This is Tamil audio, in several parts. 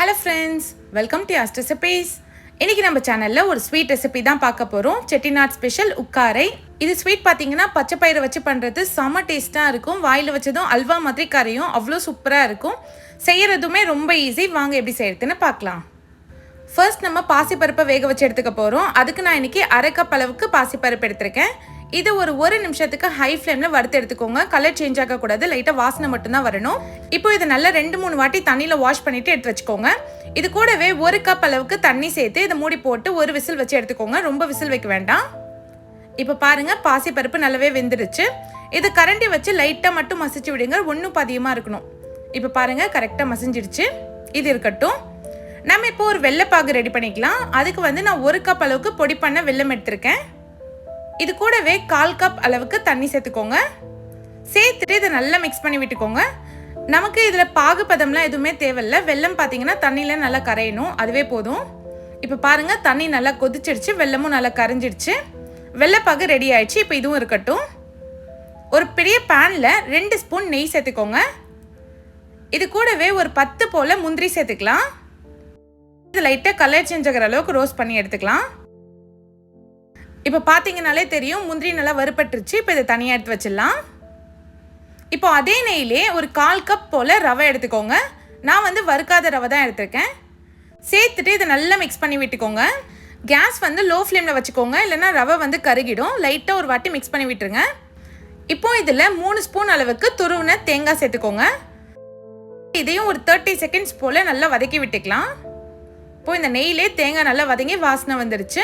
ஹலோ ஃப்ரெண்ட்ஸ் வெல்கம் டு அஸ்ட் ரெசிபீஸ் இன்றைக்கி நம்ம சேனலில் ஒரு ஸ்வீட் ரெசிபி தான் பார்க்க போகிறோம் செட்டிநாட் ஸ்பெஷல் உக்காரை இது ஸ்வீட் பார்த்தீங்கன்னா பச்சை பயிரை வச்சு பண்ணுறது செம்ம டேஸ்ட்டாக இருக்கும். வாயில் வச்சதும் அல்வா மாதிரி கரையும். அவ்வளோ சூப்பராக இருக்கும். செய்கிறதுமே ரொம்ப ஈஸி வாங்க எப்படி செய்கிறதுன்னு பார்க்கலாம். ஃபர்ஸ்ட் நம்ம பாசிப்பருப்பை வேக வச்சு எடுத்துக்க போகிறோம் அதுக்கு நான் இன்னைக்கு அரை கப் அளவுக்கு பாசிப்பருப்பு எடுத்திருக்கேன். இது ஒரு ஒரு நிமிஷத்துக்கு ஹை ஃப்ளேமில் வறுத்து எடுத்துக்கோங்க. கலர் சேஞ்ச் ஆகக்கூடாது. லைட்டாக வாசனை மட்டும்தான் வரணும். இப்போ இதை நல்லா ரெண்டு மூணு வாட்டி தண்ணியில் வாஷ் பண்ணிவிட்டு எடுத்து வச்சுக்கோங்க. இது கூடவே ஒரு கப் அளவுக்கு தண்ணி சேர்த்து இதை மூடி போட்டு ஒரு விசில் வச்சு எடுத்துக்கோங்க. ரொம்ப விசில் வைக்க வேண்டாம். இப்போ பாருங்க பாசிப்பருப்பு நல்லாவே வெந்துருச்சு இது கரண்டி வச்சு லைட்டாக மட்டும் மசிச்சு விடுங்க. ஒன்றும் பதியமாக இருக்கணும். இப்போ பாருங்க கரெக்டாக மசிஞ்சிடுச்சு. இது இருக்கட்டும். நம்ம இப்போ ஒரு வெள்ளைப்பாகு ரெடி பண்ணிக்கலாம். அதுக்கு வந்து நான் ஒரு கப் அளவுக்கு பொடி பண்ண வெள்ளம் எடுத்திருக்கேன். இது கூடவே கால் கப் அளவுக்கு தண்ணி சேர்த்துக்கோங்க. சேர்த்துட்டு இதை நல்லா மிக்ஸ் பண்ணி விட்டுக்கோங்க. நமக்கு இதில் பாகுபதம்லாம் எதுவுமே தேவையில்ல. வெல்லம் பார்த்தீங்கன்னா தண்ணியில் நல்லா கரையணும். அதுவே போதும். இப்போ பாருங்கள் தண்ணி நல்லா கொதிச்சிடுச்சு வெல்லமும் நல்லா கரைஞ்சிடுச்சு வெள்ளைப்பாகு ரெடி ஆயிடுச்சு. இப்போ இதுவும் இருக்கட்டும். ஒரு பெரிய பேனில் ரெண்டு ஸ்பூன் நெய் சேர்த்துக்கோங்க. இது கூடவே ஒரு பத்து போல் முந்திரி சேர்த்துக்கலாம். இது லைட்டாக கலர் சேஞ்ச் ஆகிற அளவுக்கு ரோஸ்ட் பண்ணி எடுத்துக்கலாம். இப்போ பார்த்தீங்கனாலே தெரியும் முந்திரி நல்லா வறுபட்டுருச்சு இப்போ இதை தனியாக எடுத்து வச்சிடலாம். இப்போ அதே நெய்யிலே ஒரு கால் கப் போல் ரவை எடுத்துக்கோங்க. நான் வந்து வறுக்காத ரவை தான் எடுத்திருக்கேன். சேர்த்துட்டு இதை நல்லா மிக்ஸ் பண்ணி விட்டுக்கோங்க. கேஸ் வந்து லோ ஃப்ளேமில் வச்சுக்கோங்க இல்லைன்னா ரவை வந்து கருகிடும். லைட்டாக ஒரு வாட்டி மிக்ஸ் பண்ணி விட்டுருங்க. இப்போ இதில் மூணு ஸ்பூன் அளவுக்கு துருவின தேங்காய் சேர்த்துக்கோங்க. இதையும் ஒரு தேர்ட்டி செகண்ட்ஸ் போல் நல்லா வதக்கி விட்டுக்கலாம். இப்போ இந்த நெய்லே தேங்காய் நல்லா வதங்கி வாசனை வந்துடுச்சு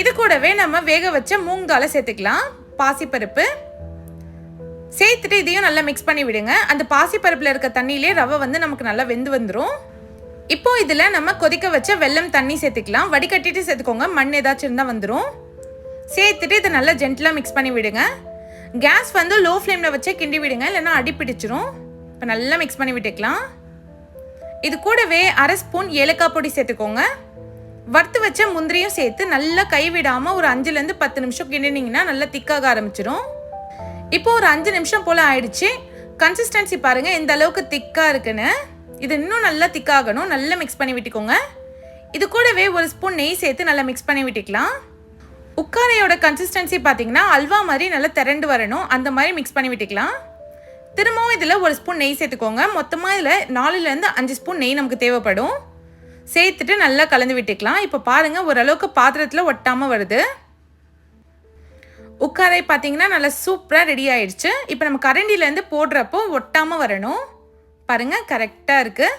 இது கூடவே நம்ம வேக வச்ச மூங்காலை சேர்த்துக்கலாம். பாசிப்பருப்பு. சேர்த்துட்டு இதையும் நல்லா மிக்ஸ் பண்ணி விடுங்க. அந்த பாசிப்பருப்பில் இருக்க தண்ணியிலே ரவை வந்து நமக்கு நல்லா வெந்து வந்துடும் இப்போ இதில் நம்ம கொதிக்க வச்ச வெல்லம் தண்ணி சேர்த்துக்கலாம். வடிகட்டிட்டு சேர்த்துக்கோங்க. மண் ஏதாச்சும் இருந்தால் வந்துடும் சேர்த்துட்டு இதை நல்லா ஜென்டலாக மிக்ஸ் பண்ணி விடுங்க. கேஸ் வந்து லோ ஃப்ளேமில் வச்சே கிண்டி விடுங்க. இல்லைன்னா அடி பிடிச்சிரும். இப்போ நல்லா மிக்ஸ் பண்ணி விட்டுக்கலாம். இது கூடவே அரை ஸ்பூன் ஏலக்காய் பொடி சேர்த்துக்கோங்க. வறுத்து வச்ச முந்திரியும் சேர்த்து நல்லா கைவிடாமல் ஒரு அஞ்சுலேருந்து பத்து நிமிஷம் கிண்டினீங்கன்னா நல்லா திக்காக ஆரம்பிச்சிடும் இப்போ ஒரு அஞ்சு நிமிஷம் போல் ஆயிடுச்சு. கன்சிஸ்டன்சி பாருங்கள் எந்த அளவுக்கு திக்காக இருக்குன்னு. இது இன்னும் நல்லா திக்காகணும். நல்லா மிக்ஸ் பண்ணி விட்டுக்கோங்க. இது கூடவே ஒரு ஸ்பூன் நெய் சேர்த்து நல்லா மிக்ஸ் பண்ணி விட்டுக்கலாம். உக்காரையோட கன்சிஸ்டன்சி பார்த்தீங்கன்னா அல்வா மாதிரி நல்லா திரண்டு வரணும். அந்த மாதிரி மிக்ஸ் பண்ணி விட்டுக்கலாம். திரும்பவும் இதில் ஒரு ஸ்பூன் நெய் சேர்த்துக்கோங்க. மொத்தமாக இதில் நாலுலேருந்து அஞ்சு ஸ்பூன் நெய் நமக்கு தேவைப்படும். சேர்த்துட்டு நல்லா கலந்து விட்டுக்கலாம். இப்போ பாருங்கள் ஓரளவுக்கு பாத்திரத்தில் ஒட்டாமல் வருது. உட்காரை பார்த்தீங்கன்னா நல்லா சூப்பராக ரெடி ஆயிடுச்சு. இப்போ நம்ம கரண்டிலேருந்து போடுறப்போ ஒட்டாமல் வரணும். பாருங்கள் கரெக்டாக இருக்குது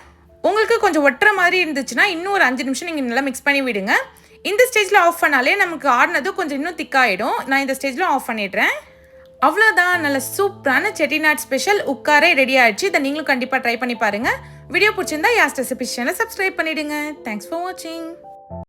உங்களுக்கு கொஞ்சம் ஒட்டுற மாதிரி இருந்துச்சுன்னா இன்னும் ஒரு அஞ்சு நிமிஷம் நீங்கள் நல்லா மிக்ஸ் பண்ணி விடுங்க. இந்த ஸ்டேஜில் ஆஃப் பண்ணாலே நமக்கு ஆடினதும் கொஞ்சம் இன்னும் திக்காயிடும் நான் இந்த ஸ்டேஜில் ஆஃப் பண்ணிடுறேன். அவ்வளோதான் நல்ல சூப்பரான செட்டிநாட் ஸ்பெஷல் உட்காரே ரெடி ஆயிடுச்சு. இதை நீங்களும் கண்டிப்பாக ட்ரை பண்ணி பாருங்கள் வீடியோ பிடிச்சிருந்தா யாஸ்ட் ரெசிபி சேனலை சப்ஸ்கிரைப் பண்ணிவிடுங்க தேங்க்ஸ் ஃபார் வாட்சிங்